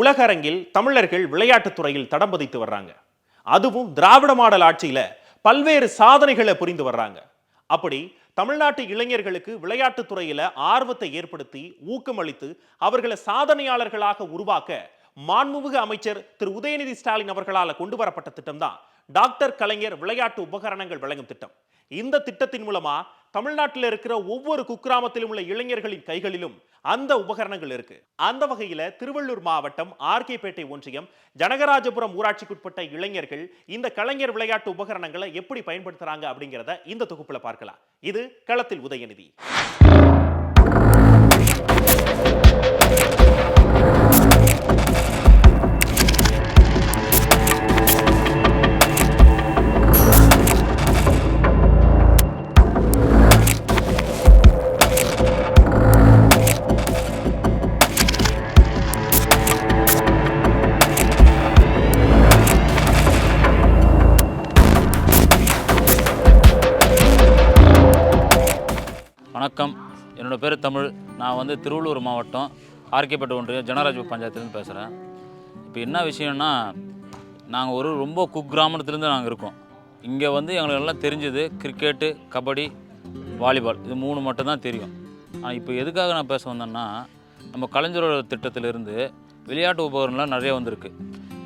உலகரங்கில் தமிழர்கள் விளையாட்டுத் துறையில் தடம் பதித்து வர்றாங்க. அதுவும் திராவிட மாடல் ஆட்சியில பல்வேறு சாதனைகளை புரிந்து வர்றாங்க. அப்படி தமிழ்நாட்டு இளைஞர்களுக்கு விளையாட்டுத் துறையில் ஆர்வத்தை ஏற்படுத்தி ஊக்கமளித்து அவர்களை சாதனையாளர்களாக உருவாக்க மாண்புமிகு அமைச்சர் திரு. உதயநிதி ஸ்டாலின் அவர்களால் கொண்டு வரப்பட்ட திட்டம் தான் டாக்டர் கலைஞர் விளையாட்டு உபகரணங்கள் வழங்கும் திட்டம். இந்த திட்டத்தின் மூலமா தமிழ்நாட்டில் இருக்கிற ஒவ்வொரு குக்கிராமத்திலும் உள்ள இளைஞர்களின் கைகளிலும் அந்த உபகரணங்கள் இருக்கு. அந்த வகையில திருவள்ளூர் மாவட்டம் ஆர்கேபேட்டை ஒன்றியம் ஜனகராஜபுரம் ஊராட்சிக்குட்பட்ட இளைஞர்கள் இந்த கலைஞர் விளையாட்டு உபகரணங்களை எப்படி பயன்படுத்துறாங்க அப்படிங்கிறத இந்த தொகுப்புல பார்க்கலாம். இது களத்தில் உதயநிதி. தமிழ் நான் வந்து திருவள்ளூர் மாவட்டம் ஆர்கேப்பேட்டை ஒன்றியம் ஜனராஜ் பஞ்சாயத்துலேருந்து பேசுகிறேன் இப்போ என்ன விஷயம்னா நாங்கள் ஒரு ரொம்ப குக்கிராமத்துலேருந்து நாங்கள் இருக்கோம். இங்கே வந்து எங்களுக்கு எல்லாம் தெரிஞ்சது கிரிக்கெட்டு கபடி வாலிபால் இது மூணு மட்டும்தான் தெரியும். ஆனால் இப்போ எதுக்காக நான் பேச வந்தேன்னா நம்ம கலைஞரோட திட்டத்திலிருந்து விளையாட்டு உபகரணம்லாம் நிறைய வந்திருக்கு.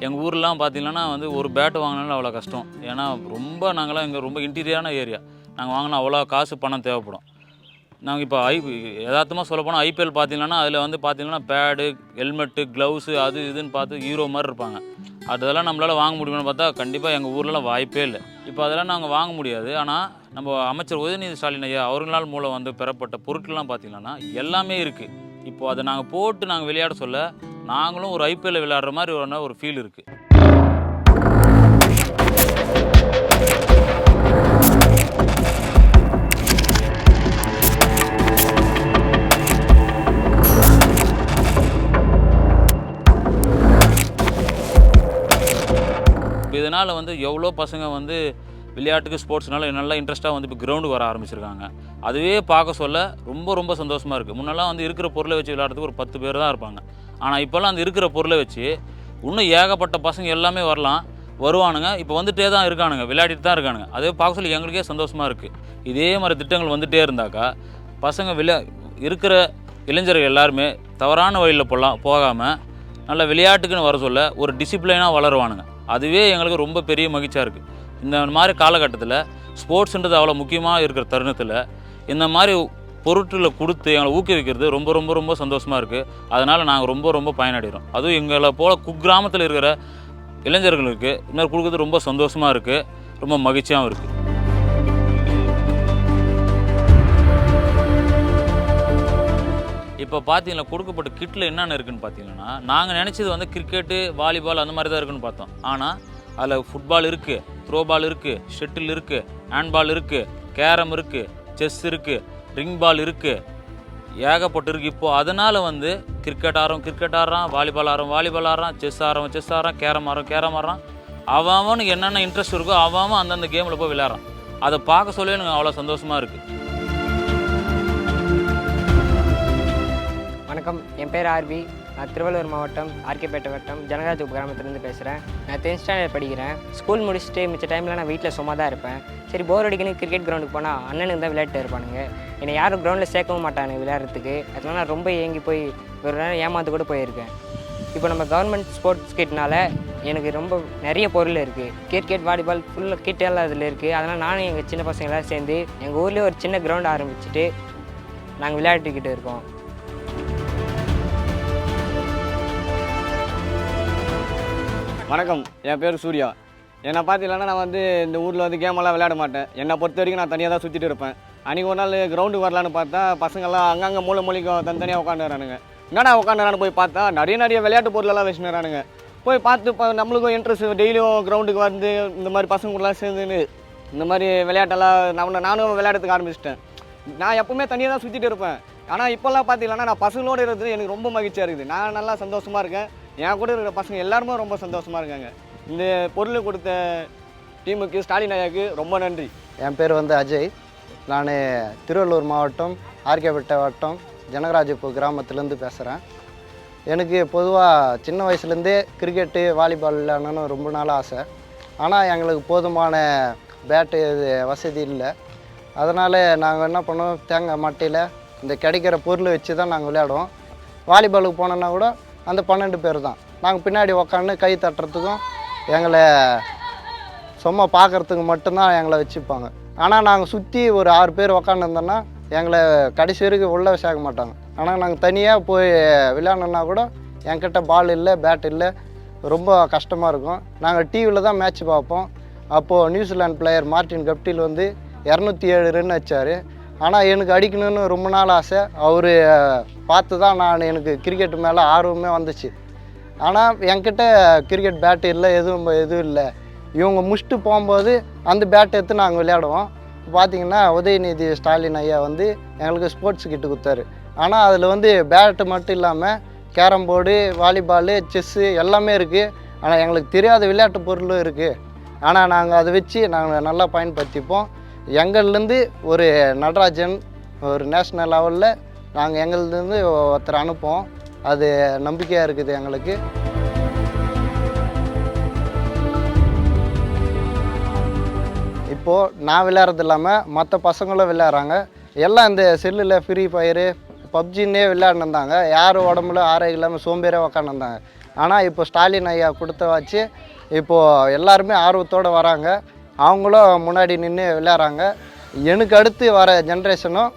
எங்கள் ஊர்லாம் பார்த்திங்கன்னா வந்து ஒரு பேட்டு வாங்கினாலும் அவ்வளோ கஷ்டம். ஏன்னா ரொம்ப நாங்களாம் இங்கே ரொம்ப இன்டீரியரான ஏரியா நாங்கள் வாங்கினா அவ்வளோ காசு பணம் தேவைப்படும். நாங்கள் இப்போ ஐ யதார்த்தமாக சொல்ல போனால் ஐபிஎல் பார்த்தீங்கன்னா அதில் வந்து பார்த்தீங்கன்னா பேடு ஹெல்மெட்டு க்ளவுஸு அது இதுன்னு பார்த்து ஹீரோ மாதிரி இருப்பாங்க. அதெல்லாம் நம்மளால் வாங்க முடியுமான்னு பார்த்தா கண்டிப்பாக எங்கள் ஊர்லலாம் வாய்ப்பே இல்லை. இப்போ அதெல்லாம் நாங்கள் வாங்க முடியாது. ஆனால் நம்ம அமைச்சர் உதயநிதி ஸ்டாலின் ஐயா அவர்களால் மூலம் வந்து பெறப்பட்ட பொருட்கள்லாம் பார்த்தீங்கன்னா எல்லாமே இருக்குது இப்போ அதை நாங்கள் போட்டு நாங்கள் விளையாட சொல்ல நாங்களும் ஒரு ஐபிஎல்ல விளையாடுற மாதிரி ஒரு ஒரு ஃபீல் இருக்குது இதனால் வந்து எவ்வளோ பசங்க வந்து விளையாட்டுக்கு ஸ்போர்ட்ஸ்னால நல்லா இன்ட்ரெஸ்ட்டாக வந்து இப்போ கிரவுண்டு வர ஆரம்பிச்சிருக்காங்க. அதுவே பார்க்க சொல்ல ரொம்ப ரொம்ப சந்தோஷமாக இருக்குது முன்னெல்லாம் வந்து இருக்கிற பொருளை வச்சு விளையாடுறதுக்கு ஒரு பத்து பேர் தான் இருப்பாங்க. ஆனால் இப்போல்லாம் அந்த இருக்கிற பொருளை வச்சு இன்னும் ஏகப்பட்ட பசங்க எல்லாமே வரலாம் வருவானுங்க. இப்போ வந்துட்டே தான் இருக்கானுங்க விளையாடிட்டு தான் இருக்கானுங்க. அதே பார்க்க சொல்லி எங்களுக்கே சந்தோஷமாக இருக்குது இதே மாதிரி திட்டங்கள் வந்துட்டே இருந்தாக்கா பசங்க விளையா இருக்கிற இளைஞர்கள் எல்லாருமே தவறான வழியில் போகலாம் போகாமல் நல்ல விளையாட்டுக்குன்னு வர சொல்ல ஒரு டிசிப்ளினாக வளருவானுங்க. அதுவே எங்களுக்கு ரொம்ப பெரிய மகிழ்ச்சியாக இருக்குது இந்த மாதிரி காலகட்டத்தில் ஸ்போர்ட்ஸ்ன்றது அவ்வளோ முக்கியமாக இருக்கிற தருணத்தில் இந்த மாதிரி பொருட்களை கொடுத்து எங்களை ஊக்குவிக்கிறது ரொம்ப ரொம்ப ரொம்ப சந்தோஷமாக இருக்குது அதனால் நாங்கள் ரொம்ப ரொம்ப பயனடைகிறோம். அதுவும் எங்களை போல் குக்கிராமத்தில் இருக்கிற இளைஞர்களுக்கு இன்னொரு கொடுக்குறது ரொம்ப சந்தோஷமாக இருக்குது ரொம்ப மகிழ்ச்சியாகவும் இருக்குது இப்போ பார்த்தீங்கன்னா கொடுக்கப்பட்ட கிட்டில் என்னென்ன இருக்குன்னு பார்த்தீங்கன்னா நாங்கள் நினச்சது வந்து கிரிக்கெட்டு வாலிபால் அந்த மாதிரி தான் இருக்குன்னு பார்த்தோம். ஆனால் அதில் ஃபுட்பால் இருக்குது த்ரோபால் இருக்குது ஷட்டில் இருக்குது ஹேண்ட்பால் இருக்குது கேரம் இருக்குது செஸ் இருக்குது ரிங் பால் இருக்குது ஏகப்பட்டு இருக்குது இப்போது அதனால் வந்து கிரிக்கெட் ஆடுறோம் கிரிக்கெட் ஆடுறான் வாலிபால் ஆடுறோம் வாலிபால் ஆடுறான் செஸ் ஆடுறோம் செஸ் ஆடுறான் கேரம் ஆடுறோம் கேரம் ஆடுறான். அவனுக்கு என்னென்ன இன்ட்ரெஸ்ட் இருக்கோ அவன் அந்தந்த கேமில் போய் விளையாடுறான். அதை பார்க்க சொல்லவே எனக்கு அவ்வளோ சந்தோஷமாக இருக்குது வணக்கம். என் பேர் ஆர்வி நான் திருவள்ளூர் மாவட்டம் ஆர்கேபேட்டை வட்டம் ஜனராஜ் கிராமத்துலேருந்து பேசுகிறேன் நான் டென்த் ஸ்டாண்டர்ட் படிக்கிறேன். ஸ்கூல் முடிச்சுட்டு மிச்ச டைமில் நான் வீட்டில் சும்மா தான் இருப்பேன். சரி போர் அடிக்கணும் கிரிக்கெட் கிரவுண்டுக்கு போனால் அண்ணனுக்கு தான் விளையாட்டு இருப்பானுங்க. என்னை யாரும் கிரவுண்டில் சேர்க்கவும் மாட்டானு விளையாடுறதுக்கு. அதனால நான் ரொம்ப ஏங்கி போய் ஒரு நேரம் ஏமாந்து கூட போயிருக்கேன். இப்போ நம்ம கவர்மெண்ட் ஸ்போர்ட்ஸ் கிட்னால எனக்கு ரொம்ப நிறைய பொருள் இருக்குது கிரிக்கெட் வாலிபால் ஃபுல்லாக கிட் எல்லாம் அதில் இருக்குது அதனால் நானும் எங்கள் சின்ன பசங்க எல்லாம் சேர்ந்து எங்கள் ஊர்லேயே ஒரு சின்ன கிரவுண்ட் ஆரம்பிச்சுட்டு நாங்கள் விளையாட்டுக்கிட்டு இருக்கோம். வணக்கம். என் பேர் சூர்யா. என்னை பார்த்தீங்கன்னா நான் வந்து இந்த ஊரில் வந்து கேமெல்லாம் விளையாட மாட்டேன். என்னை பொறுத்த வரைக்கும் நான் தனியாக தான் சுற்றிட்டு இருப்பேன். அன்றைக்கி ஒரு நாள் கிரவுண்டுக்கு வரலான்னு பார்த்தா பசங்கள்லாம் அங்கங்கே மூளை மூலிக்கு தனித்தனியாக உட்காந்துறானுங்க என்னடா உட்காந்துறான்னு போய் பார்த்தா நிறைய நிறைய விளையாட்டு பொருளெல்லாம் வச்சுனுறானுங்க போய் பார்த்து இப்போ நம்மளுக்கும் இன்ட்ரெஸ்ட் டெய்லியும் கிரவுண்டுக்கு வந்து இந்த மாதிரி பசங்க கூடலாம் சேர்ந்துன்னு இந்த மாதிரி விளையாட்டெல்லாம் நான் நானும் விளையாடுறதுக்கு ஆரம்பிச்சிட்டேன். நான் எப்பவுமே தனியாக தான் சுற்றிட்டு இருப்பேன். ஆனால் இப்போல்லாம் பார்த்தீங்கன்னா நான் பசங்களோடு இருக்கிறது எனக்கு ரொம்ப மகிழ்ச்சியாக இருக்குது. நான் நல்லா சந்தோஷமாக இருக்கேன். என் கூட இருக்கிற பசங்க எல்லாருமே ரொம்ப சந்தோஷமாக இருக்காங்க. இந்த பொருள் கொடுத்த டீமுக்கு ஸ்டாலின் ஐயாவுக்கு ரொம்ப நன்றி. என் பேர் வந்து அஜய். நான் திருவள்ளூர் மாவட்டம் ஆர்கேபேட்டை வட்டம் ஜனகராஜப்பு கிராமத்துலேருந்து பேசுகிறேன் எனக்கு பொதுவாக சின்ன வயசுலேருந்தே கிரிக்கெட்டு வாலிபால் விளையாடணும்னு ரொம்ப நாள் ஆசை. ஆனால் எங்களுக்கு போதுமான பேட்டு வசதி இல்லை. அதனால் நாங்கள் என்ன பண்ணுவோம் தேங்காய் மட்டையில் இந்த கிடைக்கிற பொருளை வச்சு தான் நாங்கள் விளையாடுவோம். வாலிபாலுக்கு போனோன்னா கூட அந்த பன்னெண்டு பேர் தான். நாங்கள் பின்னாடி உக்காந்து கை தட்டுறதுக்கும் எங்களை சும்மா பார்க்குறதுக்கு மட்டும்தான் எங்களை வச்சுப்பாங்க. ஆனால் நாங்கள் சுற்றி ஒரு ஆறு பேர் உக்காந்துருந்தோன்னா எங்களை கடைசி வரைக்கும் உள்ளே சேர்க்க மாட்டாங்க. ஆனால் நாங்கள் தனியாக போய் விளையாடணுன்னா கூட என்கிட்ட பால் இல்லை பேட் இல்லை. ரொம்ப கஷ்டமாக இருக்கும். நாங்கள் டிவியில் தான் மேட்ச் பார்ப்போம். அப்போது நியூசிலாந்து பிளேயர் மார்டின் கப்டில் வந்து இரநூத்தி ஏழு ரன் வச்சார் ஆனால் எனக்கு அடிக்கணும்னு ரொம்ப நாள் ஆசை. அவர் பார்த்து தான் நான் எனக்கு கிரிக்கெட் மேலே ஆர்வமே வந்துச்சு. ஆனால் என்கிட்ட கிரிக்கெட் பேட் இல்லை எதுவும் எதுவும் இல்லை. இவங்க முடிச்சுட்டு போகும்போது அந்த பேட் எடுத்து நாங்கள் விளையாடுவோம். பார்த்தீங்கன்னா உதயநிதி ஸ்டாலின் ஐயா வந்து எங்களுக்கு ஸ்போர்ட்ஸ் கிட்டு கொடுத்தாரு. ஆனால் அதில் வந்து பேட்டு மட்டும் இல்லாமல் கேரம் போர்டு வாலிபாலு செஸ்ஸு எல்லாமே இருக்குது ஆனால் எங்களுக்கு தெரியாத விளையாட்டு பொருளும் இருக்குது ஆனால் நாங்கள் அதை வச்சு நாங்கள் நல்லா பயன்படுத்திப்போம். எங்கள்லேருந்து ஒரு நடராஜன் ஒரு நேஷ்னல் லெவலில் நாங்கள் எங்கள்லேருந்து ஒருத்தர் அனுப்போம் அது நம்பிக்கையாக இருக்குது எங்களுக்கு. இப்போது நான் விளையாடுறது இல்லாமல் மற்ற பசங்களும் விளையாடுறாங்க. எல்லாம் இந்த செல்லில் ஃப்ரீ ஃபயரு பப்ஜின்னே விளையாடுனுருந்தாங்க யார் உடம்புல ஆரோக்கியம் இல்லாமல் சோம்பேறியாக உக்காந்துருந்தாங்க ஆனால் இப்போ ஸ்டாலின் ஐயா கொடுத்த வச்சு இப்போது எல்லாருமே ஆர்வத்தோடு வராங்க. அவங்களும் முன்னாடி நின்று விளையாடுறாங்க. எனக்கு அடுத்து வர ஜென்ரேஷனும்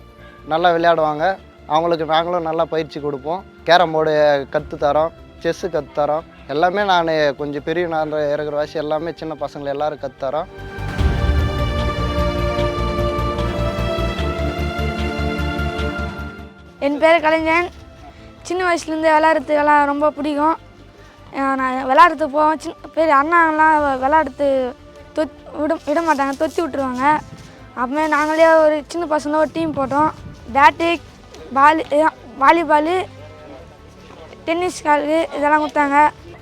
நல்லா விளையாடுவாங்க. அவங்களுக்கு நாங்களும் நல்லா பயிற்சி கொடுப்போம். கேரம் போர்டு கற்று தரோம் செஸ்ஸு கற்று தரோம். எல்லாமே நான் கொஞ்சம் பெரிய நான் இருக்கிற வயசு எல்லாமே சின்ன பசங்களை எல்லோரும் கற்று தரோம். என் பேர் கலைஞன். சின்ன வயசுலேருந்து விளையாடுறதுக்கெல்லாம் ரொம்ப பிடிக்கும். நான் விளாட்றதுக்கு போவேன் சின்ன பேர் அண்ணாங்கெல்லாம் விளாட்றது தொத் விட விட மாட்டாங்க தொத்தி விட்டுருவாங்க. அப்புறமே நாங்களே ஒரு சின்ன பசங்க ஒரு டீம் போட்டோம். பேட்டு பால் வாலிபாலு டென்னிஸ் காலு இதெல்லாம் கொடுத்தாங்க.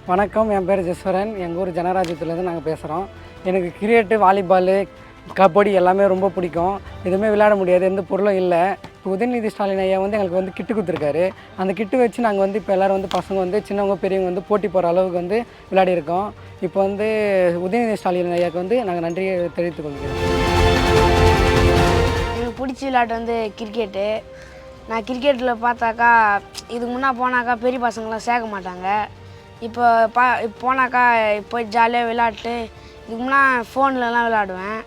வணக்கம் என் பேர் ஜஸ்வரன். எங்கள் ஊர் ஜனராஜ்யத்துலேருந்து நாங்கள் பேசுகிறோம் எனக்கு கிரிக்கெட்டு வாலிபாலு கபடி எல்லாமே ரொம்ப பிடிக்கும். எதுவுமே விளையாட முடியாது எந்த பொருளும் இல்லை. இப்போ உதயநிதி ஸ்டாலின் ஐயா வந்து எங்களுக்கு வந்து கிட்டு கொடுத்துருக்காரு. அந்த கிட்டு வச்சு நாங்கள் வந்து இப்போ எல்லோரும் வந்து பசங்க வந்து சின்னவங்க பெரியவங்க வந்து போட்டி போகிற அளவுக்கு வந்து விளையாடி இருக்கோம் இப்போ வந்து உதயநிதி ஸ்டாலின் ஐயாவுக்கு வந்து நாங்கள் நன்றியை தெரிவித்துக் கொள்கிறோம். எனக்கு பிடிச்ச விளையாட்டு வந்து கிரிக்கெட்டு. நான் கிரிக்கெட்டில் பார்த்தாக்கா இதுக்கு முன்னே போனாக்கா பெரிய பசங்களாம் சேர்க்க மாட்டாங்க. இப்போ பா இப்போ போனாக்கா போய் ஜாலியாக விளையாட்டு இதுக்கு முன்னே ஃபோன்லலாம் விளையாடுவேன்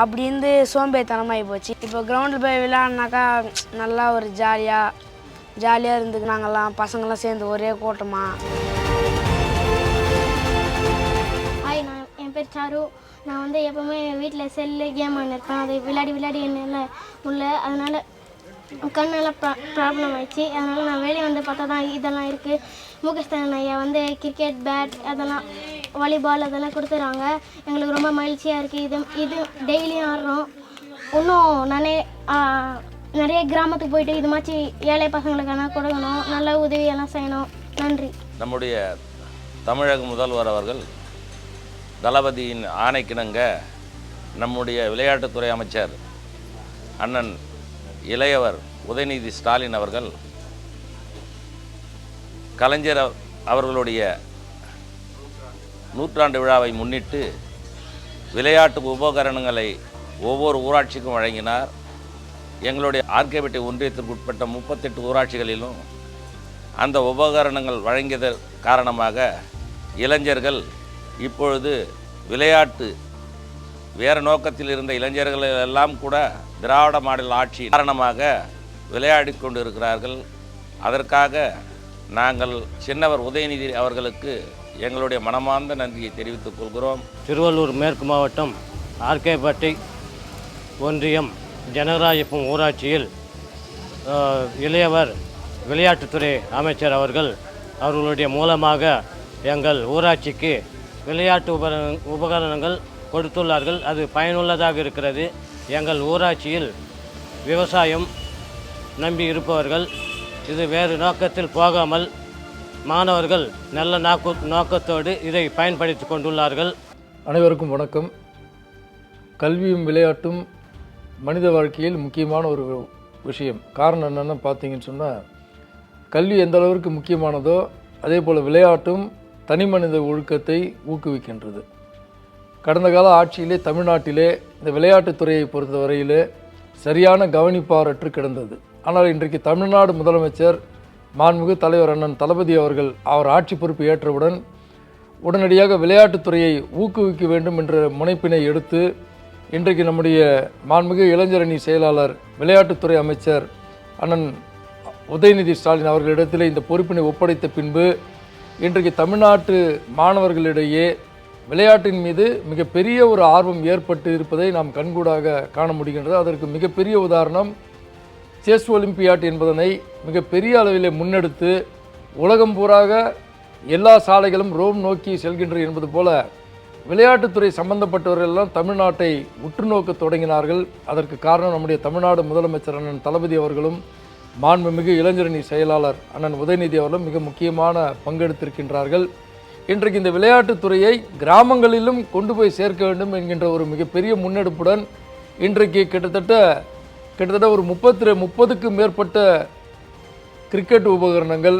அப்படி இருந்து சோம்பேறித்தனமாகி போச்சு. இப்போ கிரவுண்டில் போய் விளையாடினாக்கா நல்லா ஒரு ஜாலியாக ஜாலியாக இருந்துக்கு நாங்கள்லாம் பசங்களாம் சேர்ந்து ஒரே கூட்டமாக ஹாய் நான் என் பேர் சாரு. நான் வந்து எப்போவுமே வீட்டில் செல்லு கேம் இருப்பேன். அதை விளையாடி விளையாடி என்னால் முடியல அதனால் கண்ணால் ப்ரா ப்ராப்ளம் ஆயிடுச்சு. அதனால் நான் வெளியே வந்து பார்த்தா தான் இதெல்லாம் இருக்குது முகஸ்தன் ஐயா வந்து கிரிக்கெட் பேட் அதெல்லாம் வாலிபால் அதெல்லாம் கொடுத்துறாங்க. எங்களுக்கு ரொம்ப மகிழ்ச்சியாக இருக்குது இது இது டெய்லியும் ஆடுறோம். இன்னும் நானே நிறைய கிராமத்துக்கு போயிட்டு இது மாதிரி ஏழை பசங்களுக்கான கொடுக்கணும். நல்ல உதவியெல்லாம் செய்யணும். நன்றி. நம்முடைய தமிழக முதல்வர் அவர்கள் தளபதியின் ஆணைக்கிணங்க நம்முடைய விளையாட்டுத்துறை அமைச்சர் அண்ணன் இளையவர் உதயநிதி ஸ்டாலின் அவர்கள் கலைஞர் அவர்களுடைய நூற்றாண்டு விழாவை முன்னிட்டு விளையாட்டு உபகரணங்களை ஒவ்வொரு ஊராட்சிக்கும் வழங்கினார். எங்களுடைய ஆர்கேபேட்டை ஒன்றியத்திற்கு உட்பட்ட முப்பத்தெட்டு ஊராட்சிகளிலும் அந்த உபகரணங்கள் வழங்கியதன் காரணமாக இளைஞர்கள் இப்பொழுது விளையாட்டு வேறு நோக்கத்தில் இருந்த இளைஞர்கள் எல்லாம் கூட திராவிட மாடல் ஆட்சி காரணமாக விளையாடி கொண்டு இருக்கிறார்கள் அதற்காக நாங்கள் சின்னவர் உதயநிதி அவர்களுக்கு எங்களுடைய மனமார்ந்த நன்றியை தெரிவித்துக் கொள்கிறோம். திருவள்ளூர் மேற்கு மாவட்டம் ஆர்கேபட்டை ஒன்றியம் ஜனராயப்பம் ஊராட்சியில் இளையவர் விளையாட்டுத்துறை அமைச்சர் அவர்கள் அவர்களுடைய மூலமாக எங்கள் ஊராட்சிக்கு விளையாட்டு உபகரண உபகரணங்கள் கொடுத்துள்ளார்கள். அது பயனுள்ளதாக இருக்கிறது. எங்கள் ஊராட்சியில் விவசாயம் நம்பி இருப்பவர்கள் இது வேறு நோக்கத்தில் போகாமல் மாணவர்கள் நல்ல நோக்கு நோக்கத்தோடு இதை பயன்படுத்தி கொண்டுள்ளார்கள். அனைவருக்கும் வணக்கம். கல்வியும் விளையாட்டும் மனித வாழ்க்கையில் முக்கியமான ஒரு விஷயம். காரணம் என்னென்னு பார்த்தீங்கன்னு சொன்னால் கல்வி எந்த அளவிற்கு முக்கியமானதோ அதே போல் விளையாட்டும் தனி மனித ஒழுக்கத்தை ஊக்குவிக்கின்றது. கடந்த கால ஆட்சியிலே தமிழ்நாட்டிலே இந்த விளையாட்டுத்துறையை பொறுத்தவரையிலே சரியான கவனிப்பாரற்று கிடந்தது. ஆனால் இன்றைக்கு தமிழ்நாடு முதலமைச்சர் மாண்புமிகு தலைவர் அண்ணன் தளபதி அவர்கள் அவர் ஆட்சி பொறுப்பு ஏற்றவுடன் உடனடியாக விளையாட்டுத்துறையை ஊக்குவிக்க வேண்டும் என்ற முனைப்பினை எடுத்து இன்றைக்கு நம்முடைய மாண்புமிகு இளைஞரணி செயலாளர் விளையாட்டுத்துறை அமைச்சர் அண்ணன் உதயநிதி ஸ்டாலின் அவர்களிடத்திலே இந்த பொறுப்பினை ஒப்படைத்த பின்பு இன்றைக்கு தமிழ்நாட்டு மாணவர்களிடையே விளையாட்டின் மீது மிகப்பெரிய ஒரு ஆர்வம் ஏற்பட்டு இருப்பதை நாம் கண்கூடாக காண முடிகின்றது. அதற்கு மிகப்பெரிய உதாரணம் செஸ் ஒலிம்பியாட் என்பதனை மிகப்பெரிய அளவிலே முன்னெடுத்து உலகம் பூராக எல்லா சாலைகளும் ரோம் நோக்கி செல்கின்ற என்பது போல விளையாட்டுத்துறை சம்பந்தப்பட்டவர்களெல்லாம் தமிழ்நாட்டை உற்று நோக்க தொடங்கினார்கள். அதற்கு காரணம் நம்முடைய தமிழ்நாடு முதலமைச்சர் அண்ணன் தளபதி அவர்களும் மாண்புமிகு இளைஞரணி செயலாளர் அண்ணன் உதயநிதி அவர்களும் மிக முக்கியமான பங்கெடுத்திருக்கின்றார்கள். இன்றைக்கு இந்த விளையாட்டுத்துறையை கிராமங்களிலும் கொண்டு போய் சேர்க்க வேண்டும் என்கின்ற ஒரு மிகப்பெரிய முன்னெடுப்புடன் இன்றைக்கு கிட்டத்தட்ட கிட்டத்தட்ட ஒரு முப்பத்தி முப்பதுக்கு மேற்பட்ட கிரிக்கெட் உபகரணங்கள்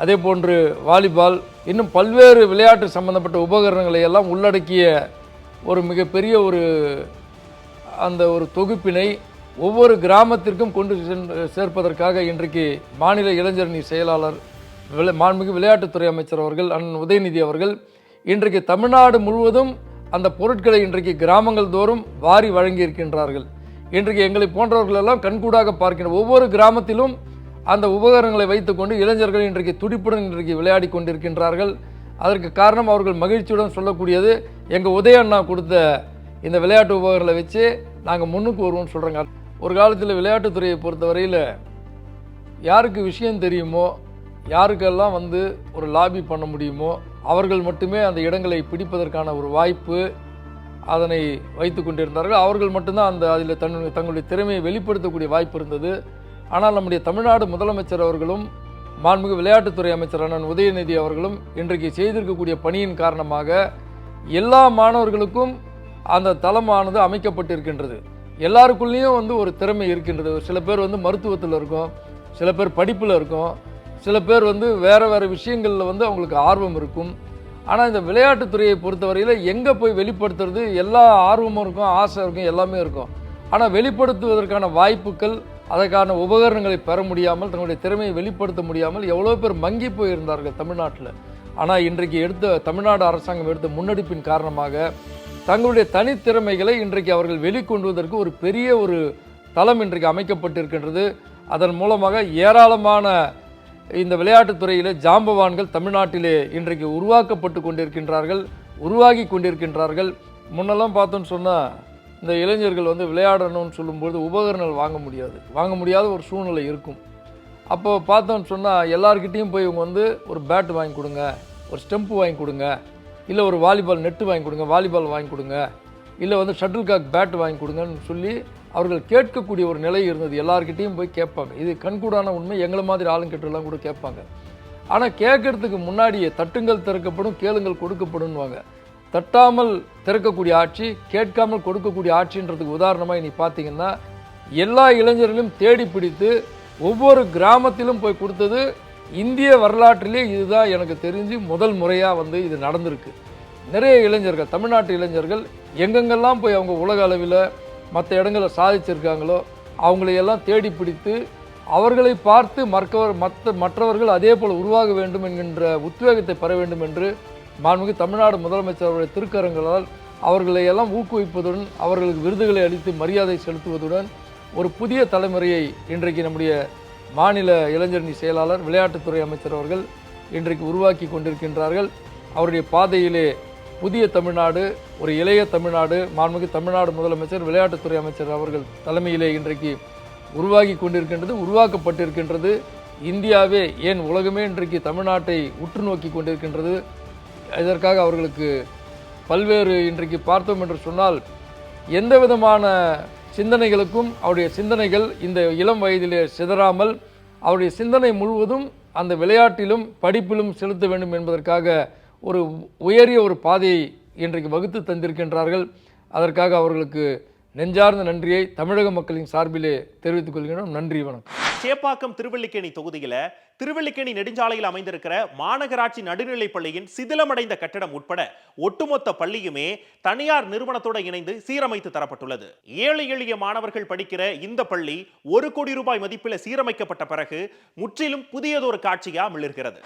அதே போன்று வாலிபால் இன்னும் பல்வேறு விளையாட்டு சம்பந்தப்பட்ட உபகரணங்களை எல்லாம் உள்ளடக்கிய ஒரு மிகப்பெரிய ஒரு அந்த ஒரு தொகுப்பினை ஒவ்வொரு கிராமத்திற்கும் கொண்டு சேர்ப்பதற்காக இன்றைக்கு மாநில இளைஞரணி செயலாளர் விளை மாண்புமிகு விளையாட்டுத்துறை அமைச்சர் அவர்கள் அண்ணன் உதயநிதி அவர்கள் இன்றைக்கு தமிழ்நாடு முழுவதும் அந்த பொருட்களை இன்றைக்கு கிராமங்கள் தோறும் வாரி வழங்கியிருக்கின்றார்கள். இன்றைக்கு எங்களை போன்றவர்கள் எல்லாம் கண்கூடாக பார்க்கின்ற ஒவ்வொரு கிராமத்திலும் அந்த உபகரணங்களை வைத்துக்கொண்டு இளைஞர்கள் இன்றைக்கு துடிப்புடன் இன்றைக்கு விளையாடி கொண்டிருக்கின்றார்கள். அதற்கு காரணம் அவர்கள் மகிழ்ச்சியுடன் சொல்லக்கூடியது எங்கள் உதய அண்ணா கொடுத்த இந்த விளையாட்டு உபகரணங்களை வச்சு நாங்கள் முன்னுக்கு வருவோம்னு சொல்கிறாங்க ஒரு காலத்தில் விளையாட்டுத்துறையை பொறுத்தவரையில் யாருக்கு விஷயம் தெரியுமோ யாருக்கெல்லாம் வந்து ஒரு லாபி பண்ண முடியுமோ அவர்கள் மட்டுமே அந்த இடங்களை பிடிப்பதற்கான ஒரு வாய்ப்பு அதனை வைத்து கொண்டிருந்தார்கள். அவர்கள் மட்டும்தான் அந்த அதில் தன் தங்களுடைய திறமையை வெளிப்படுத்தக்கூடிய வாய்ப்பு இருந்தது. ஆனால் நம்முடைய தமிழ்நாடு முதலமைச்சர் அவர்களும் மாண்புமிகு விளையாட்டுத்துறை அமைச்சர் அண்ணன் உதயநிதி அவர்களும் இன்றைக்கு செய்திருக்கக்கூடிய பணியின் காரணமாக எல்லா மாணவர்களுக்கும் அந்த தளமானது அமைக்கப்பட்டிருக்கின்றது. எல்லாருக்குள்ளேயும் வந்து ஒரு திறமை இருக்கின்றது. சில பேர் வந்து மருத்துவத்தில் இருக்கும் சில பேர் படிப்பில் இருக்கும் சில பேர் வந்து வேறு வேறு விஷயங்களில் வந்து அவங்களுக்கு ஆர்வம் இருக்கும். ஆனால் இந்த விளையாட்டுத்துறையை பொறுத்தவரையில் எங்கே போய் வெளிப்படுத்துறது? எல்லா ஆர்வமும் இருக்கும் ஆசை இருக்கும் எல்லாமே இருக்கும். ஆனால் வெளிப்படுத்துவதற்கான வாய்ப்புகள் அதற்கான உபகரணங்களை பெற முடியாமல் தங்களுடைய திறமையை வெளிப்படுத்த முடியாமல் எவ்வளோ பேர் மங்கி போயிருந்தார்கள் தமிழ்நாட்டில். ஆனால் இன்றைக்கு எடுத்த தமிழ்நாடு அரசாங்கம் எடுத்த முன்னெடுப்பின் காரணமாக தங்களுடைய தனித்திறமைகளை இன்றைக்கு அவர்கள் வெளிக்கொண்டுவதற்கு ஒரு பெரிய ஒரு தளம் இன்றைக்கு அமைக்கப்பட்டிருக்கின்றது. அதன் மூலமாக ஏராளமான இந்த விளையாட்டுத் துறையிலே ஜாம்பவான்கள் தமிழ்நாட்டிலே இன்றைக்கு உருவாக்கப்பட்டு கொண்டிருக்கின்றார்கள் உருவாகி கொண்டிருக்கின்றார்கள். முன்னெல்லாம் பார்த்தோன்னு சொன்னால் இந்த இளைஞர்கள் வந்து விளையாடணும்னு சொல்லும்போது உபகரணங்கள் வாங்க முடியாது. வாங்க முடியாத ஒரு சூழ்நிலை இருக்கும். அப்போ பார்த்தோன்னு சொன்னால் எல்லாருக்கிட்டேயும் போய் இவங்க வந்து ஒரு பேட் வாங்கி கொடுங்க ஒரு ஸ்டெம்ப் வாங்கி கொடுங்க இல்லை ஒரு வாலிபால் நெட்டு வாங்கி கொடுங்க வாலிபால் வாங்கி கொடுங்க இல்லை வந்து ஷட்டில் காக் பேட் வாங்கி கொடுங்கன்னு சொல்லி அவர்கள் கேட்கக்கூடிய ஒரு நிலை இருந்தது. எல்லார்கிட்டேயும் போய் கேட்பாங்க. இது கண்கூடான உண்மை. எங்களை மாதிரி ஆளுங்கிட்டலாம் கூட கேட்பாங்க. ஆனால் கேட்கறதுக்கு முன்னாடியே தட்டுங்கள் திறக்கப்படும் கேளுங்கள் கொடுக்கப்படும்வாங்க தட்டாமல் திறக்கக்கூடிய ஆட்சி கேட்காமல் கொடுக்கக்கூடிய ஆட்சின்றதுக்கு உதாரணமாக நீ பார்த்தீங்கன்னா எல்லா இளைஞர்களையும் தேடி பிடித்து ஒவ்வொரு கிராமத்திலும் போய் கொடுத்தது இந்திய வரலாற்றிலே இதுதான் எனக்கு தெரிஞ்சு முதல் முறையாக வந்து இது நடந்திருக்கு. நிறைய இளைஞர்கள் தமிழ்நாட்டு இளைஞர்கள் எங்கெங்கெல்லாம் போய் அவங்க உலக அளவில் மற்ற இடங்களில் சாதிச்சிருக்காங்களோ அவங்களையெல்லாம் தேடி பிடித்து அவர்களை பார்த்து மற்றவர் மற்ற மற்றவர்கள் அதே போல் உருவாக வேண்டும் என்கின்ற உத்வேகத்தை பெற வேண்டும் என்று மாண்புமிகு தமிழ்நாடு முதலமைச்சர் அவருடைய திருக்கரங்களால் அவர்களை எல்லாம் ஊக்குவிப்பதுடன் அவர்களுக்கு விருதுகளை அளித்து மரியாதை செலுத்துவதுடன் ஒரு புதிய தலைமுறையை இன்றைக்கு நம்முடைய மாநில இளைஞரணி செயலாளர் விளையாட்டுத்துறை அமைச்சர் அவர்கள் இன்றைக்கு உருவாக்கி கொண்டிருக்கின்றார்கள். அவருடைய பாதையிலே புதிய தமிழ்நாடு ஒரு இளைய தமிழ்நாடு மாண்புமிகு தமிழ்நாடு முதலமைச்சர் விளையாட்டுத்துறை அமைச்சர் அவர்கள் தலைமையிலே இன்றைக்கு உருவாகி கொண்டிருக்கின்றது உருவாக்கப்பட்டிருக்கின்றது. இந்தியாவே ஏன் உலகமே இன்றைக்கு தமிழ்நாட்டை உற்று நோக்கி கொண்டிருக்கின்றது? இதற்காக அவர்களுக்கு பல்வேறு இன்றைக்கு பார்த்தோம் என்று சொன்னால் எந்த விதமான சிந்தனைகளுக்கும் அவருடைய சிந்தனைகள் இந்த இளம் வயதிலே சிதறாமல் அவருடைய சிந்தனை முழுவதும் அந்த விளையாட்டிலும் படிப்பிலும் செலுத்த வேண்டும் என்பதற்காக ஒரு உயரிய ஒரு பாதையை இன்றைக்கு வகுத்து தந்திருக்கின்றார்கள். அதற்காக அவர்களுக்கு நெஞ்சார்ந்த நன்றியை தமிழக மக்களின் சார்பிலே தெரிவித்துக் கொள்கிறோம் நன்றி வணக்கம். சேப்பாக்கம் திருவள்ளிக்கேணி தொகுதியில் திருவள்ளிக்கேணி நெடுஞ்சாலையில் அமைந்திருக்கிற மாநகராட்சி நடுநிலைப் பள்ளியின் சிதிலமடைந்த கட்டடம் உட்பட ஒட்டுமொத்த பள்ளியுமே தனியார் நிறுவனத்தோடு இணைந்து சீரமைத்து தரப்பட்டுள்ளது. ஏழை எளிய மாணவர்கள் படிக்கிற இந்த பள்ளி ஒரு கோடி ரூபாய் மதிப்பில் சீரமைக்கப்பட்ட பிறகு முற்றிலும் புதியதொரு காட்சியாக மிளிர்கிறது.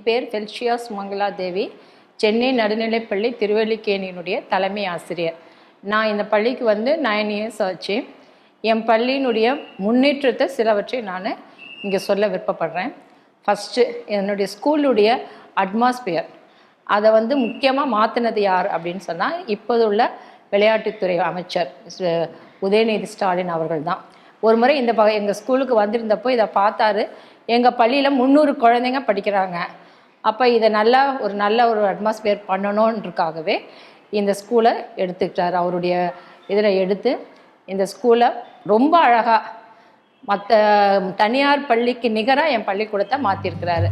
என் பேர் ஃபெல்ஷியாஸ் மங்களா தேவி சென்னை நடுநிலைப்பள்ளி திருவல்லிக்கேணியினுடைய தலைமை ஆசிரியர். நான் இந்த பள்ளிக்கு வந்து நைன் இயர்ஸ் ஆச்சு. என் பள்ளியினுடைய முன்னேற்றத்தை சிலவற்றை நான் இங்கே சொல்ல விருப்பப்படுறேன். ஃபஸ்ட்டு என்னுடைய ஸ்கூலுடைய அட்மாஸ்பியர் அதை வந்து முக்கியமாக மாற்றினது யார் அப்படின்னு சொன்னால் இப்போது உள்ள விளையாட்டுத்துறை அமைச்சர் உதயநிதி ஸ்டாலின் அவர்கள் தான். ஒரு முறை இந்த ப எங்கள் ஸ்கூலுக்கு வந்திருந்தப்போ இதை பார்த்தாரு. எங்கள் பள்ளியில் முந்நூறு குழந்தைங்க படிக்கிறாங்க. அப்போ இதை நல்லா ஒரு நல்ல ஒரு அட்மாஸ்பியர் பண்ணணுன்றதுக்காகவே இந்த ஸ்கூலை எடுத்துக்கிட்டார். அவருடைய இதில் எடுத்து இந்த ஸ்கூலை ரொம்ப அழகாக மற்ற தனியார் பள்ளிக்கு நிகராக என் பள்ளிக்கூடத்தை மாற்றிருக்கிறாரு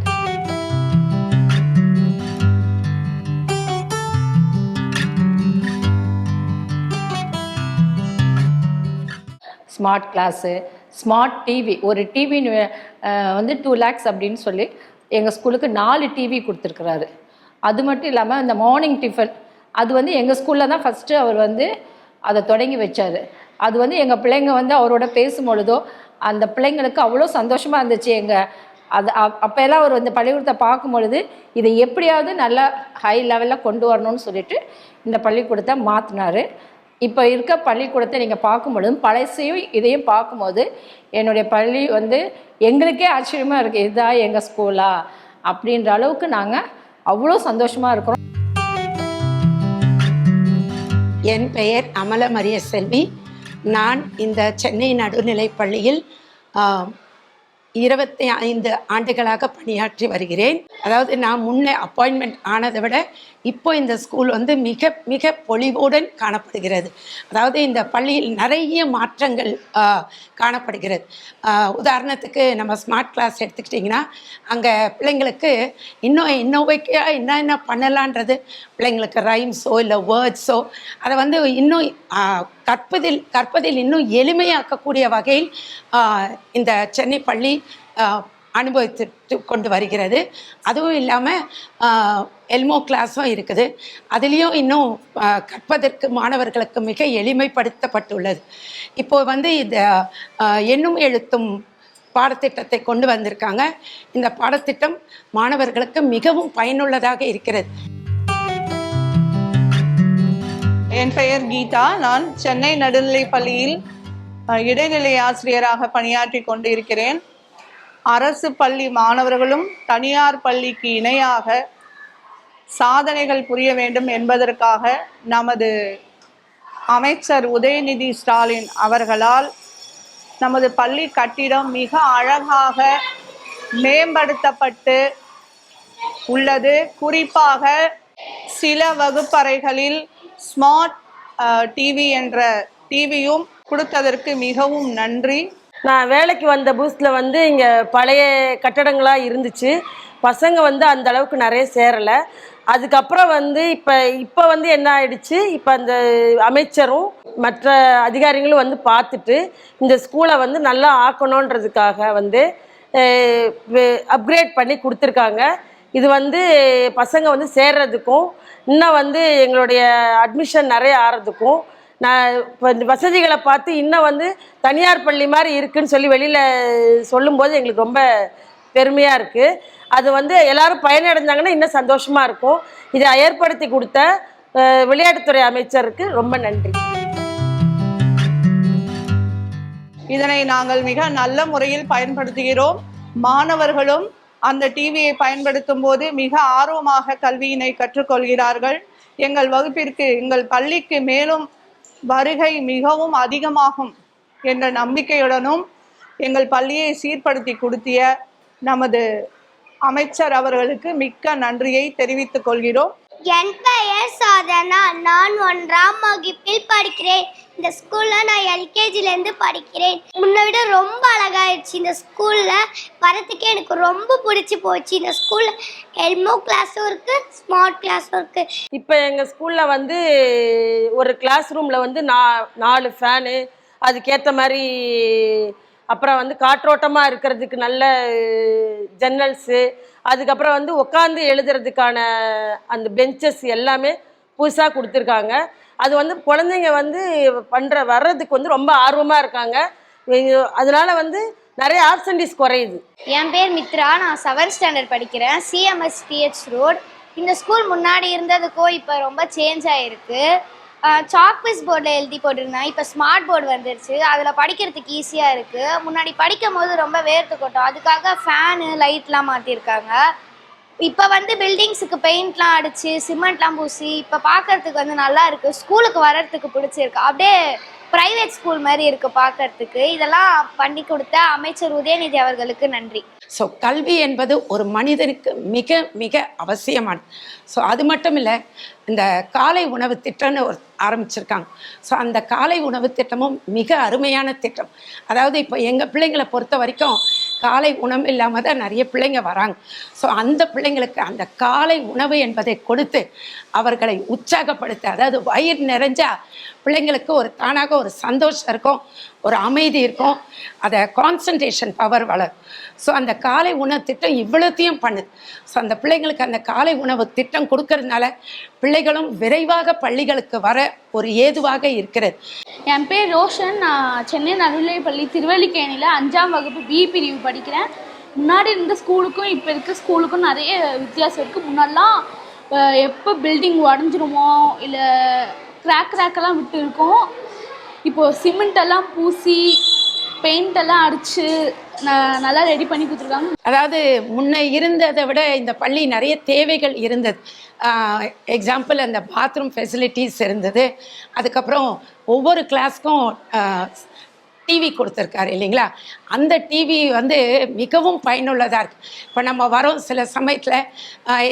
ஸ்மார்ட் கிளாஸு ஸ்மார்ட் டிவி ஒரு டிவி வந்து டூ லேக்ஸ் அப்படின்னு சொல்லி எங்கள் ஸ்கூலுக்கு நாலு டிவி கொடுத்துருக்குறாரு. அது மட்டும் இல்லாமல் இந்த மார்னிங் டிஃபன் அது வந்து எங்கள் ஸ்கூலில் தான் ஃபஸ்ட்டு அவர் வந்து அதை தொடங்கி வச்சார். அது வந்து எங்கள் பிள்ளைங்க வந்து அவரோட பேசும்பொழுதோ அந்த பிள்ளைங்களுக்கு அவ்வளோ சந்தோஷமாக இருந்துச்சு எங்கள் அது அப்போ எல்லாம் அவர் வந்து பள்ளிக்கூடத்தை பார்க்கும் பொழுது இதை எப்படியாவது நல்லா ஹை லெவலில் கொண்டு வரணும்னு சொல்லிட்டு இந்த பள்ளிக்கூடத்தை மாற்றினாரு இப்போ இருக்க பள்ளிக்கூடத்தை நீங்கள் பார்க்கும் பொழுதும் பழசையும் இதையும் பார்க்கும்போது என்னுடைய பள்ளி வந்து எங்களுக்கே ஆச்சரியமாக இருக்குது இதுதான் எங்கள் ஸ்கூலா அப்படின்ற அளவுக்கு நாங்கள் அவ்வளோ சந்தோஷமாக இருக்கிறோம். என் பெயர் அமல மரிய செல்வி நான் இந்த சென்னை நடுநிலை பள்ளியில் இருபத்தி ஐந்து ஆண்டுகளாக பணியாற்றி வருகிறேன். அதாவது நான் முன்னே அப்பாயின்மெண்ட் ஆனதை விட இப்போ இந்த ஸ்கூல் வந்து மிக மிக பொலிவுடன் காணப்படுகிறது. அதாவது இந்த பள்ளியில் நிறைய மாற்றங்கள் காணப்படுகிறது. உதாரணத்துக்கு நம்ம ஸ்மார்ட் கிளாஸ் எடுத்துக்கிட்டிங்கன்னா அங்கே பிள்ளைங்களுக்கு இன்னும் இன்னோவேட்டிவாக என்ன என்ன பண்ணலான்றது பிள்ளைங்களுக்கு ரைம்ஸோ இல்லை வேர்ட்ஸோ அதை வந்து இன்னும் கற்பதில் கற்பதில் இன்னும் எளிமையாக்கக்கூடிய வகையில் இந்த சென்னை பள்ளி அனுபவித்து கொண்டு வருகிறது. அதுவும் இல்லாமல் எல்மோ கிளாஸும் இருக்குது. அதுலேயும் இன்னும் கற்பதற்கு மாணவர்களுக்கு மிக எளிமைப்படுத்தப்பட்டுள்ளது. இப்போ வந்து இந்த எண்ணும் எழுத்தும் பாடத்திட்டத்தை கொண்டு வந்திருக்காங்க. இந்த பாடத்திட்டம் மாணவர்களுக்கு மிகவும் பயனுள்ளதாக இருக்கிறது. என் பெயர் கீதா. நான் சென்னை நடுநிலைப் பள்ளியில் இடைநிலை ஆசிரியராக பணியாற்றி கொண்டு இருக்கிறேன் அரசு பள்ளி மாணவர்களும் தனியார் பள்ளிக்கு இணையாக சாதனைகள் புரிய வேண்டும் என்பதற்காக நமது அமைச்சர் உதயநிதி ஸ்டாலின் அவர்களால் நமது பள்ளி கட்டிடம் மிக அழகாக மேம்படுத்தப்பட்டு உள்ளது. குறிப்பாக சில வகுப்பறைகளில் ஸ்மார்ட் டிவி என்ற டிவியும் கொடுத்ததற்கு மிகவும் நன்றி. நான் வேலைக்கு வந்த புதுசில் வந்து இங்கே பழைய கட்டடங்களாக இருந்துச்சு. பசங்க வந்து அந்த அளவுக்கு நிறைய சேரலை. அதுக்கப்புறம் வந்து இப்போ இப்போ வந்து என்ன ஆயிடுச்சு? இப்போ அந்த அமைச்சரும் மற்ற அதிகாரிகளும் வந்து பார்த்துட்டு இந்த ஸ்கூலை வந்து நல்லா ஆக்கணுன்றதுக்காக வந்து அப்கிரேட் பண்ணி கொடுத்துருக்காங்க. இது வந்து பசங்க வந்து சேர்றதுக்கும் இன்னும் வந்து எங்களுடைய அட்மிஷன் நிறைய ஆறதுக்கும் நான் வசதிகளை பார்த்து இன்னும் வந்து தனியார் பள்ளி மாதிரி இருக்குன்னு சொல்லி வெளியில் சொல்லும்போது எங்களுக்கு ரொம்ப பெருமையாக இருக்குது அது வந்து எல்லாரும் பயனடைஞ்சாங்கன்னா இன்னும் சந்தோஷமாக இருக்கும். இதை ஏற்படுத்தி கொடுத்த விளையாட்டுத்துறை அமைச்சருக்கு ரொம்ப நன்றி. இதனை நாங்கள் மிக நல்ல முறையில் பயன்படுத்துகிறோம். மாணவர்களும் அந்த டிவியை பயன்படுத்தும் போது மிக ஆர்வமாக கல்வியினை கற்றுக்கொள்கிறார்கள். எங்கள் வகுப்பிற்கு எங்கள் பள்ளிக்கு மேலும் வருகை மிகவும் அதிகமாகும் என்ற நம்பிக்கையுடனும் எங்கள் பள்ளியை சீர்படுத்தி கொடுத்திய நமது அமைச்சர் அவர்களுக்கு மிக்க நன்றியை தெரிவித்துக் கொள்கிறோம். என் பெயர் சாதனா. நான் ஒன்றாம் வகுப்பில் படிக்கிறேன். இந்த ஸ்கூல்ல நான் எல்கேஜிலேருந்து படிக்கிறேன். முன்னை விட ரொம்ப அழகாயிடுச்சு இந்த ஸ்கூல்ல வரதுக்கே எனக்கு ரொம்ப பிடிச்சி போச்சு. இந்த ஸ்கூல்ல எல்மோ கிளாஸும் இருக்கு ஸ்மார்ட் கிளாஸும் இருக்கு. இப்போ எங்கள் ஸ்கூலில் வந்து ஒரு கிளாஸ் ரூமில் வந்து நா நாலு ஃபேனு அதுக்கேற்ற மாதிரி அப்புறம் வந்து காற்றோட்டமாக இருக்கிறதுக்கு நல்ல ஜன்னல்ஸு அதுக்கப்புறம் வந்து உட்காந்து எழுதுறதுக்கான அந்த பெஞ்சஸ் எல்லாமே புதுசாக கொடுத்துருக்காங்க. அது வந்து குழந்தைங்க வந்து பண்ணுற வர்றதுக்கு வந்து ரொம்ப ஆர்வமாக இருக்காங்க. அதனால வந்து நிறைய ஆப்சன்டிஸ் குறையுது. என் பேர் மித்ரா. நான் செவன்த் ஸ்டாண்டர்ட் படிக்கிறேன். சிஎம்எஸ் டிஹெச் ரோட் இந்த ஸ்கூல் முன்னாடி இருந்ததுக்கும் இப்போ ரொம்ப சேஞ்ச் ஆகிருக்கு சாக்பீஸ் போர்டில் எழுதி போட்டிருந்தேன். இப்போ ஸ்மார்ட் போர்டு வந்துருச்சு. அதில் படிக்கிறதுக்கு ஈஸியாக இருக்குது முன்னாடி படிக்கும் போது ரொம்ப வேர்த்து கொட்டும். அதுக்காக ஃபேனு லைட்லாம் மாற்றிருக்காங்க இப்போ வந்து பில்டிங்ஸுக்கு பெயிண்ட்லாம் அடித்து சிமெண்ட்லாம் பூசி இப்போ பார்க்கறதுக்கு வந்து நல்லா இருக்குது ஸ்கூலுக்கு வர்றதுக்கு பிடிச்சிருக்கு. அப்படியே ப்ரைவேட் ஸ்கூல் மாதிரி இருக்குது பார்க்கறதுக்கு இதெல்லாம் பண்ணி கொடுத்த அமைச்சர் உதயநிதி அவர்களுக்கு நன்றி. ஸோ கல்வி என்பது ஒரு மனிதனுக்கு மிக மிக அவசியமானது. ஸோ அது மட்டும் இல்லை இந்த காலை உணவு திட்டம்னு ஒரு ஆரம்பிச்சிருக்காங்க. ஸோ அந்த காலை உணவு திட்டமும் மிக அருமையான திட்டம். அதாவது இப்போ எங்கள் பிள்ளைங்களை பொறுத்த வரைக்கும் காலை உணவு இல்லாமல் தான் நிறைய பிள்ளைங்க வராங்க. ஸோ அந்த பிள்ளைங்களுக்கு அந்த காலை உணவு என்பதை கொடுத்து அவர்களை உற்சாகப்படுத்த அதாவது வயிறு நிறைஞ்சா பிள்ளைங்களுக்கு ஒரு தானாக ஒரு சந்தோஷம் இருக்கும் ஒரு அமைதி இருக்கும். அதை கான்சன்ட்ரேஷன் பவர் வளரும். ஸோ அந்த காலை உணவு திட்டம் இவ்வளோத்தையும் பண்ணுது ஸோ அந்த பிள்ளைங்களுக்கு அந்த காலை உணவு திட்டம் கொடுக்கறதுனால பிள்ளைகளும் விரைவாக பள்ளிகளுக்கு வர ஒரு ஏதுவாக இருக்கிறது. என் பேர் ரோஷன். நான் சென்னை நடுநிலைப்பள்ளி திருவல்லிக்கேணியில் அஞ்சாம் வகுப்பு பி பிரிவு படிக்கிறேன். முன்னாடி இருந்த ஸ்கூலுக்கும் இப்போ இருக்க ஸ்கூலுக்கும் நிறைய வித்தியாசம் இருக்குது முன்னாடிலாம் எப்போ பில்டிங் உடஞ்சிருமோ இல்லை கிராக் கிராக்கெல்லாம் விட்டு இருக்கும் இப்போது சிமெண்ட்டெல்லாம் பூசி பெயிண்டெல்லாம் அடித்து நல்லா ரெடி பண்ணி கொடுத்துருக்காங்க. அதாவது முன்ன இருந்ததை விட இந்த பள்ளி நிறைய தேவைகள் இருந்தது. எக்ஸாம்பிள் அந்த பாத்ரூம் ஃபெசிலிட்டிஸ் இருந்தது. அதுக்கப்புறம் ஒவ்வொரு கிளாஸ்க்கும் டிவி கொடுத்துருக்காரு இல்லைங்களா? அந்த டிவி வந்து மிகவும் பயனுள்ளதாக இருக்குது இப்போ நம்ம வரோம் சில சமயத்தில்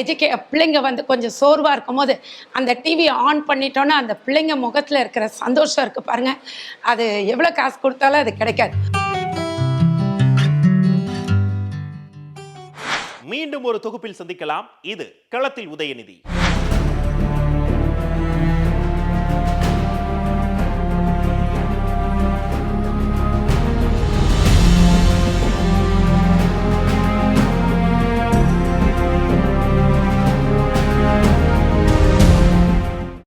எஜுகே பிள்ளைங்க வந்து கொஞ்சம் சோர்வாக இருக்கும்போது அந்த டிவியை ஆன் பண்ணிட்டோன்னா அந்த பிள்ளைங்க முகத்தில் இருக்கிற சந்தோஷம் இருக்குது பாருங்கள் அது எவ்வளோ காசு கொடுத்தாலும் அது கிடைக்காது. மீண்டும் ஒரு தொகுப்பில் சந்திக்கலாம். இது களத்தில் உதயநிதி.